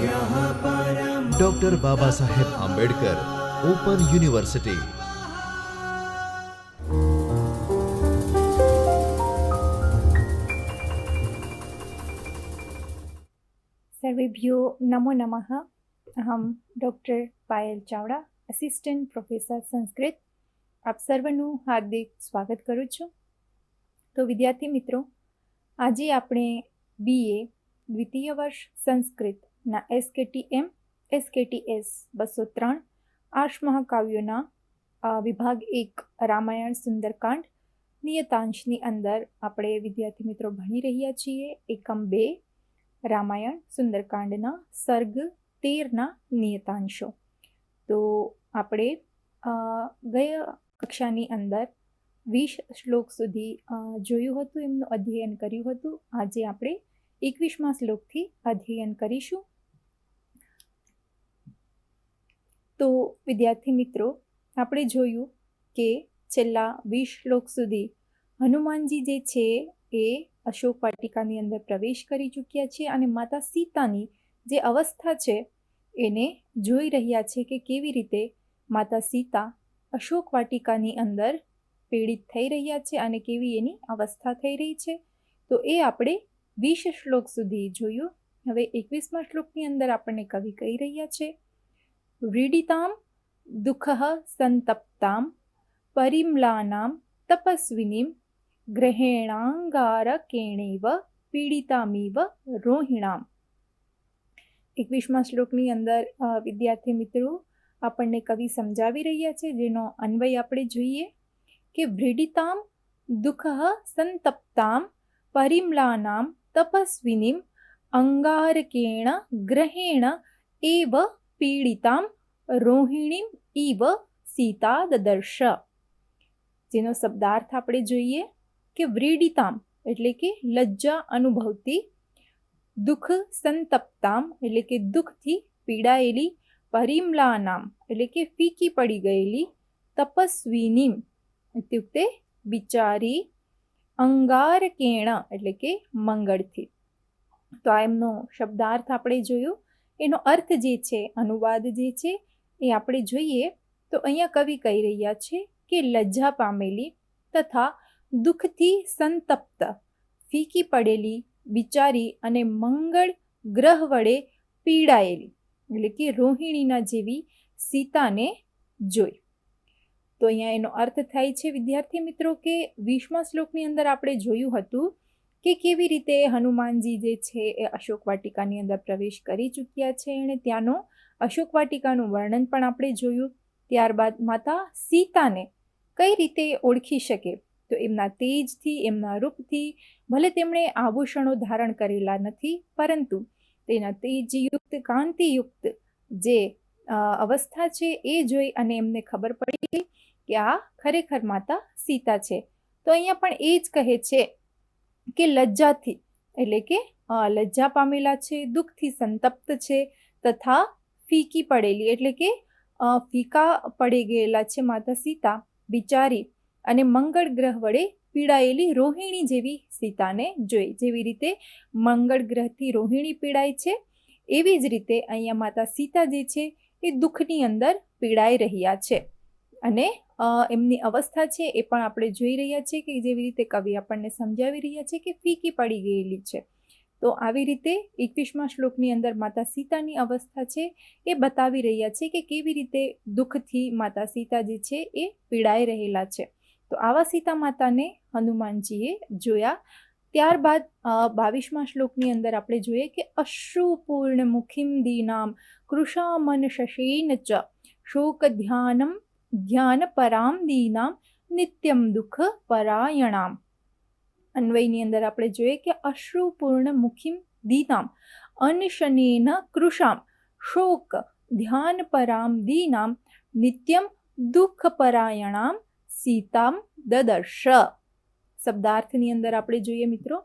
Doctor Baba Saheb Ambedkar open university સર્વેભ્યો નમો નમઃ અહમ doctor Payal Chavda assistant professor Sanskrit આપ સર્વનું હાર્દિક સ્વાગત કરું છું તો વિદ્યાર્થી મિત્રો આજે આપણે બીએ દ્વિતીય વર્ષ સંસ્કૃત એસકેટી એમ એસકેટીએસ બસો ત્રણ આર્ષ મહાકાવ્યોના વિભાગ એક, રામાયણ સુંદરકાંડ, નિયતાંશની અંદર આપણે વિદ્યાર્થી મિત્રો ભણી રહ્યા છીએ. એકમ બે, રામાયણ સુંદરકાંડના સર્ગ તેરના નિયતાંશો. તો આપણે ગયા કક્ષાની અંદર વીસ શ્લોક સુધી જોયું હતું, એમનું અધ્યયન કર્યું હતું. આજે આપણે એકવીસમા શ્લોકથી અધ્યયન કરીશું. તો વિદ્યાર્થી મિત્રો, આપણે જોયું કે છેલ્લા વીસ શ્લોક સુધી હનુમાનજી જે છે એ અશોક વાટિકાની અંદર પ્રવેશ કરી ચૂક્યા છે અને માતા સીતાની જે અવસ્થા છે એને જોઈ રહ્યા છે કે કેવી રીતે માતા સીતા અશોક વાટિકાની અંદર પીડિત થઈ રહ્યા છે અને કેવી એની અવસ્થા થઈ રહી છે. તો એ આપણે વીસ શ્લોક સુધી જોયું. હવે એકવીસમા શ્લોકની અંદર આપણને કવિ કહી રહ્યા છે વ્રીડિતામ દુઃખ સંતપ્તામ परिम्लानां તપસ્વિનીમ ગ્રહેણાંગારકેણેવ પીડિતામીવ રોહિણામ એકવીસમા શ્લોકની અંદર વિદ્યાર્થી મિત્રો, આપણને કવિ સમજાવી રહ્યા છે, જેનો અન્વય આપણે જોઈએ કે વ્રીડિતામ, દુઃખ સંતપ્તામ, પરિમ્લાનામ, તપસ્વિનીમ, અંગારકેણ ગ્રહેણ એવ પીડિતામ રોહિણીમ ઇવ સીતા દદર્શ જેનો શબ્દાર્થ આપણે જોઈએ કે વ્રીડિતામ એટલે કે લજ્જા અનુભવતી, દુઃખ સંતપ્તામ એટલે કે દુઃખથી પીડાયેલી, પરિમલાનામ એટલે કે ફીકી પડી ગયેલી, તપસ્વીનીમ ઇત્યુક્તે બિચારી, અંગારકેણ એટલે કે મંગળથી. તો આ એમનો શબ્દાર્થ આપણે જોયો એનો અર્થ જે છે, અનુવાદ જે છે, એ આપણે જોઈએ તો અહીંયા કવિ કહી રહ્યા છે કે લજ્જા પામેલી તથા દુઃખથી સંતપ્ત, ફીકી પડેલી બિચારી અને મંગળ ગ્રહ વડે પીડાયેલી, એટલે કે રોહિણીના જેવી સીતાને જોઈ. તો અહીંયા એનો અર્થ થાય છે, વિદ્યાર્થી મિત્રો, કે વીસમા શ્લોકની અંદર આપણે જોયું હતું કે કેવી રીતે હનુમાનજી જે છે એ અશોક વાટિકાની અંદર પ્રવેશ કરી ચૂક્યા છે? એણે ત્યાંનો અશોક વાટિકાનું વર્ણન પણ આપણે જોયું. ત્યારબાદ માતા સીતાને કઈ રીતે ઓળખી શકે? તો એમના તેજથી, એમના રૂપથી, ભલે તેમણે આભૂષણો ધારણ કરેલા નથી, પરંતુ તેના તેજયુક્ત, કાંતિયુક્ત જે અવસ્થા છે એ જોઈ અને એમને ખબર પડી કે આ ખરેખર માતા સીતા છે. તો અહીંયા પણ એ જ કહે છે કે લજ્જાથી, એટલે કે લજ્જા પામેલા છે, દુઃખથી સંતપ્ત છે, તથા ફીકી પડેલી, એટલે કે ફીકા પડી ગયેલા છે માતા સીતા, બિચારી, અને મંગળ ગ્રહ વડે પીડાયેલી રોહિણી જેવી સીતાને જોઈ. જેવી રીતે મંગળ ગ્રહથી રોહિણી પીડાય છે, એવી જ રીતે અહીંયા માતા સીતા જે છે, એ દુઃખની અંદર પીડાઈ રહ્યા છે. અને એમની અવસ્થા છે એ પણ આપણે જોઈ રહ્યા છીએ કે જેવી રીતે કવિ આપણને સમજાવી રહ્યા છે કે ફીકી પડી ગયેલી છે. તો આવી રીતે એકવીસમા શ્લોકની અંદર માતા સીતાની અવસ્થા છે એ બતાવી રહ્યા છે કે કેવી રીતે દુઃખથી માતા સીતા જે છે એ પીડાઈ રહેલા છે. તો આવા સીતા માતાને હનુમાનજીએ જોયા. ત્યારબાદ બાવીસમા શ્લોકની અંદર આપણે જોઈએ કે અશ્રુપૂર્ણ મુખિમ દીનામ કૃષામન શશીન ચ શોક ધ્યાનમ ધ્યાન પરામ દીનામ નિત્યમ દુઃખ પરાયણામ. અન્વયની અંદર આપણે જોઈએ કે અશ્રુપૂર્ણ મુખિમ દીનામ, અનશનેન કૃષામ, શોક ધ્યાન પરામ દીનામ નિત્યમ દુઃખ પરાયણામ, સીતામ દદર્શ. શબ્દાર્થની અંદર આપણે જોઈએ મિત્રો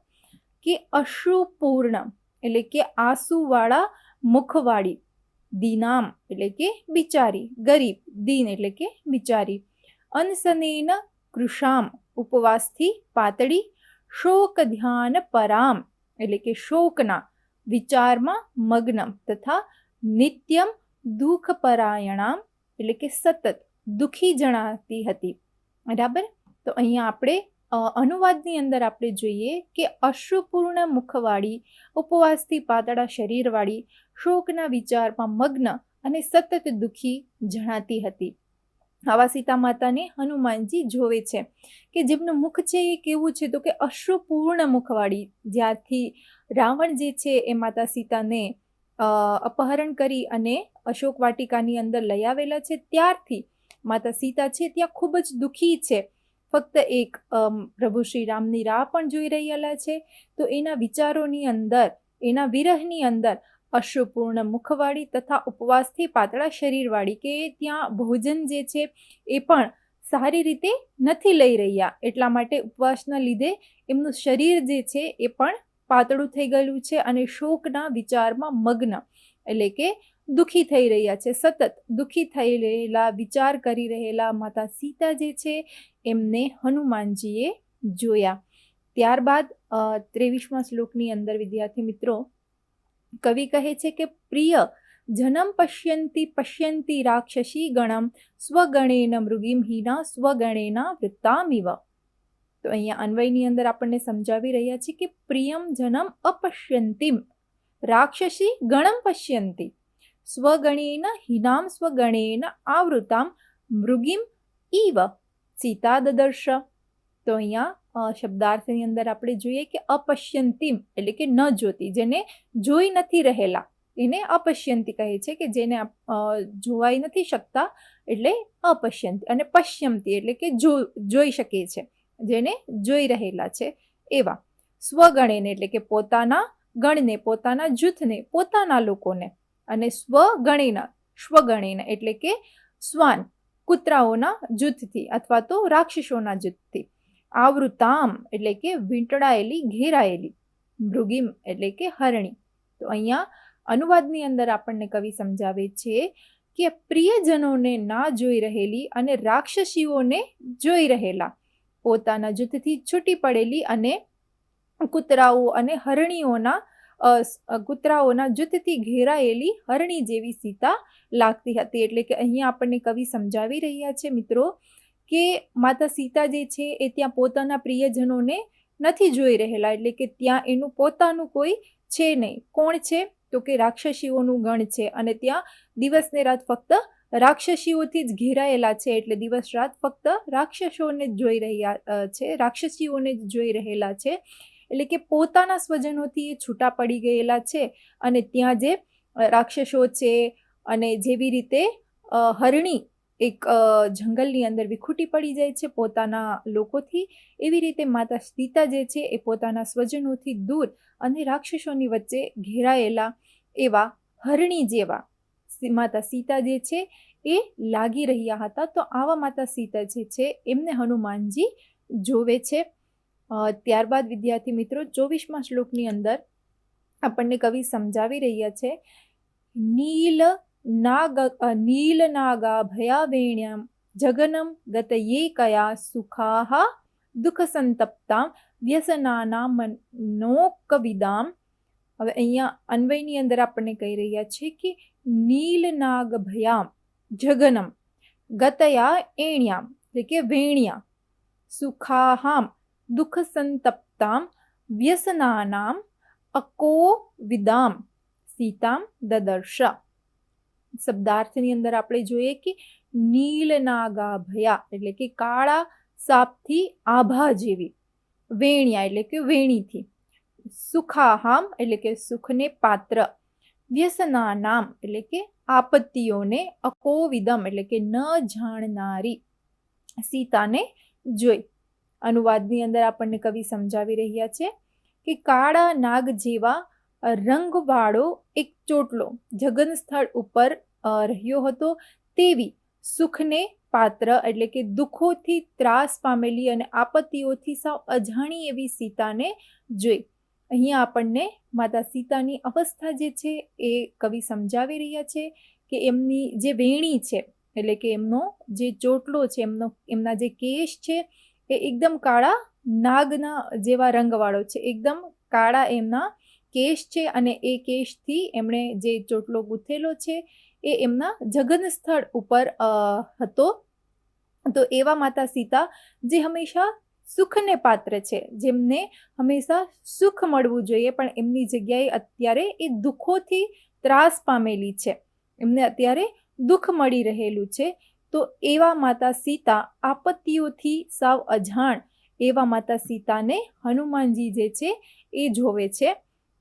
કે અશ્રુપૂર્ણ, એટલે કે આંસુવાળા મુખવાળી. દીનામ એટલે કે બિચારી, ગરીબ, દીન એટલે કે બિચારી. અનસનેન કૃષામ, ઉપવાસથી પાતળી શોક ધ્યાન પરામ એટલે કે શોકના વિચારમાં મગ્ન તથા નિત્યમ દુઃખપરાયણામ એટલે કે સતત દુઃખી જણાતી હતી. બરાબર? તો અહીંયા આપણે અનુવાદની અંદર આપણે જોઈએ કે અશ્રુપૂર્ણ મુખવાળી, ઉપવાસથી પાતળા શરીરવાળી, શોકના વિચારમાં મગ્ન અને સતત દુઃખી જણાતી હતી. આવા સીતા માતાને હનુમાનજી જોવે છે કે જેમનું મુખ છે એ કેવું છે તો કે અશ્રુપૂર્ણ મુખવાળી. જ્યારથી રાવણ જે છે એ માતા સીતાને અપહરણ કરી અને અશોક વાટિકાની અંદર લઈ આવેલા છે, ત્યારથી માતા સીતા છે ત્યાં ખૂબ જ દુઃખી છે. ફક્ત એક પ્રભુ શ્રી રામની રાહ પણ જોઈ રહેલા છે, તો એના વિચારોની અંદર, એના વિરહની અંદર અશ્રુપૂર્ણ મુખવાળી તથા ઉપવાસથી પાતળા શરીરવાળી કે ત્યાં ભોજન જે છે એ પણ સારી રીતે નથી લઈ રહ્યા. એટલા માટે ઉપવાસના લીધે એમનું શરીર જે છે એ પણ પાતળું થઈ ગયેલું છે અને શોકના વિચારમાં મગ્ન. એટલે કે દુઃખી થઈ રહ્યા છે, સતત દુઃખી થઈ રહેલા વિચાર કરી રહેલા માતા સીતા જે છે એમને હનુમાનજીએ જોયા. ત્યારબાદ ત્રેવીસમા શ્લોકની અંદર વિદ્યાર્થી મિત્રો, કવિ કહે છે કે, પ્રિય જનમ પશ્યંતી પશ્યંતી રાક્ષસી ગણમ, સ્વગણેન મૃગીમ હિના, સ્વગણેના વૃત્તામિવ. તો અહીંયા અન્વયની અંદર આપણને સમજાવી રહ્યા છે કે, પ્રિયમ જનમ અપશ્યંતીમ. રાક્ષસી ગણમ પશ્યંતી સ્વગણેન હિનામ સ્વગણેન આવૃતામ મૃગીમ ઈવ સીતા દદર્શ તો અહીંયા શબ્દાર્થની અંદર આપણે જોઈએ કે અપશ્યંતિમ એટલે કે ન જોતી જેને જોઈ નથી રહેલા એને અપશ્યંતી કહે છે કે જેને જોવાઈ નથી શકતા એટલે અપશ્યંતી અને પશ્યંતી એટલે કે જો જોઈ શકે છે જેને જોઈ રહેલા છે એવા સ્વગણેને એટલે કે પોતાના ગણને, પોતાના જૂથને, પોતાના લોકોને અને સ્વગણેના સ્વગણેના એટલે કે શ્વાન કૂતરાઓના જૂથથી અથવા તો રાક્ષસોના જૂથથી. આવૃતામ એટલે કે વીંટળાયેલી, ઘેરાયેલી, મૃગીમ એટલે કે હરણી. તો અહીંયા અનુવાદની અંદર આપણને કવિ સમજાવે છે કે પ્રિયજનોને ના જોઈ રહેલી અને રાક્ષસીઓને જોઈ રહેલા. પોતાના જૂથથી છૂટી પડેલી અને કૂતરાઓ અને હરણીઓના કૂતરાઓના જૂથથી ઘેરાયેલી હરણી જેવી સીતા લાગતી હતી. એટલે કે અહીંયા આપણને કવિ સમજાવી રહ્યા છે મિત્રો કે માતા સીતા જે છે એ ત્યાં પોતાના પ્રિયજનોને નથી જોઈ રહેલા. એટલે કે ત્યાં એનું પોતાનું કોઈ છે નહીં. કોણ છે? તો કે રાક્ષસીઓનું ગણ છે. અને ત્યાં દિવસને રાત ફક્ત રાક્ષસીઓથી જ ઘેરાયેલા છે. એટલે દિવસ રાત ફક્ત રાક્ષસોને જ જોઈ રહ્યા છે. રાક્ષસીઓને જ જોઈ રહેલા છે. એટલે કે પોતાના સ્વજનોથી એ છૂટા પડી ગયેલા છે અને ત્યાં જે રાક્ષસો છે અને જેવી રીતે હરણી એક જંગલની અંદર વિખૂટી પડી જાય છે પોતાના લોકોથી, એવી રીતે માતા સીતા જે છે એ પોતાના સ્વજનોથી દૂર અને રાક્ષસોની વચ્ચે ઘેરાયેલા એવા હરણી જેવા માતા સીતા જે છે એ લાગી રહ્યા હતા. તો આવા માતા સીતા જે છે એમને હનુમાનજી જોવે છે ત્યારબાદ વિદ્યાર્થી મિત્રો, ચોવીસમાં શ્લોકની અંદર આપણને કવિ સમજાવી રહ્યા છે, નીલ નાગ નીલ નાગા ભયાવેણ્યમ જગનમ ગતયે કયા સુખાહા દુઃખ સંતપ્તામ વ્યસનાના મનોકવિદામ. હવે અહીંયા અન્વયની અંદર આપણને કહી રહ્યા છે કે, નીલ નાગ ભયામ જગનમ ગતયા એણ્યામ, એટલે કે વેણ્યા, સુખાહામ દુઃખ સંતપ્તામ વ્યસનાનામ અકો વિદામ સીતામ દદર્શ શબ્દાર્થની અંદર આપણે જોઈએ કે નીલનાગાભયા ભયા એટલે કે કાળા સાપથી આભા જેવી, વેણ્યા એટલે કે વેણીથી, સુખાહામ એટલે કે સુખને પાત્ર, વ્યસનાનામ એટલે કે આપત્તિઓને અકોવિદમ એટલે કે ન જાણનારી, સીતાને જોઈ. અનુવાદની અંદર આપણને કવિ સમજાવી રહ્યા છે કે કાળા નાગ જેવા રંગવાળો એક ચોટલો જગન સ્થળ ઉપર રહ્યો હતો. તેવી સુખને પાત્ર એટલે કે દુઃખોથી ત્રાસ પામેલી અને આપત્તિઓથી સાવ અજાણી એવી સીતાને જોઈ. અહીંયા આપણને માતા સીતાની અવસ્થા જે છે એ કવિ સમજાવી રહ્યા છે કે એમની જે વેણી છે એટલે કે એમનો જે ચોટલો છે, એમનો, એમના જે કેશ છે એ એકદમ કાળા નાગના જેવા રંગવાળો છે. એકદમ કાળા એમના કેશ છે અને એ કેશથી એમણે જે ચોટલો ગૂંથેલો છે એ એમના જગન સ્થળ ઉપર હતો. તો એવા માતા સીતા જે હંમેશા સુખને પાત્ર છે. જેમને હંમેશા સુખ મળવું જોઈએ, પણ એમની જગ્યાએ અત્યારે એ દુઃખોથી ત્રાસ પામેલી છે. એમને અત્યારે દુઃખ મળી રહેલું છે. તો એવા માતા સીતા આપત્તિઓથી સાવ અજાણ એવા માતા સીતાને હનુમાનજી જે છે એ જોવે છે.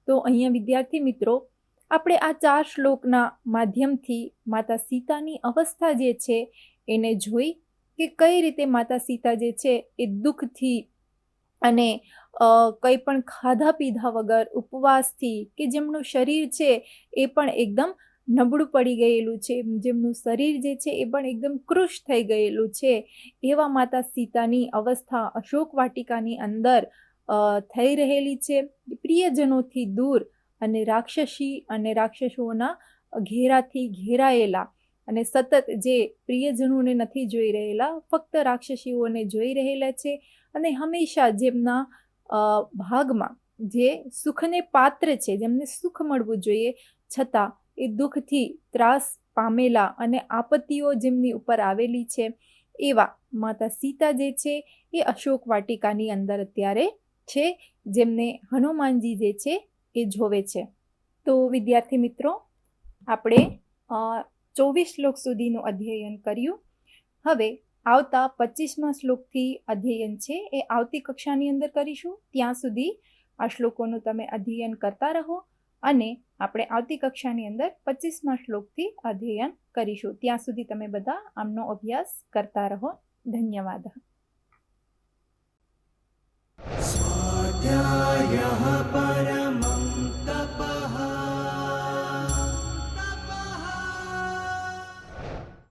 તો અહીંયા વિદ્યાર્થી મિત્રો, આપણે આ ચાર શ્લોકના માધ્યમથી માતા સીતાની અવસ્થા જે છે એને જોઈ કે કઈ રીતે માતા સીતા જે છે એ દુઃખથી અને કંઈ પણ ખાધા પીધા વગર ઉપવાસથી કે જેમનું શરીર છે એ પણ એકદમ નબળું પડી ગયેલું છે, જેમનું શરીર જે છે એ પણ એકદમ કૃશ થઈ ગયેલું છે, એવા માતા સીતાની અવસ્થા અશોક વાટિકાની અંદર થઈ રહેલી છે. પ્રિયજનોથી દૂર અને રાક્ષસી અને રાક્ષસોના ઘેરાથી ઘેરાયેલા અને સતત જે પ્રિયજનોને નથી જોઈ રહેલા, ફક્ત રાક્ષસીઓને જોઈ રહેલા છે અને હંમેશા જેમના ભાગમાં જે સુખને પાત્ર છે, જેમને સુખ મળવું જોઈએ, છતાં એ દુઃખથી ત્રાસ પામેલા અને આપત્તિઓ જેમની ઉપર આવેલી છે, એવા માતા સીતા જે છે, એ અશોક વાટિકાની અંદર અત્યારે છે, જેમને હનુમાનજી જે છે, એ જોવે છે. તો વિદ્યાર્થી મિત્રો, આપણે ચોવીસ શ્લોક સુધીનું અધ્યયન કર્યું. હવે આવતા પચીસમા શ્લોકથી અધ્યયન છે, એ આવતી કક્ષાની અંદર કરીશું. ત્યાં સુધી આ શ્લોકોનું તમે અધ્યયન કરતા રહો. અને આપણે આવતી કક્ષાની અંદર પચીસમાં શ્લોકથી અધ્યયન કરીશું. ત્યાં સુધી તમે બધા આમનો અભ્યાસ કરતા રહો. ધન્યવાદ. સ્વાધ્યાય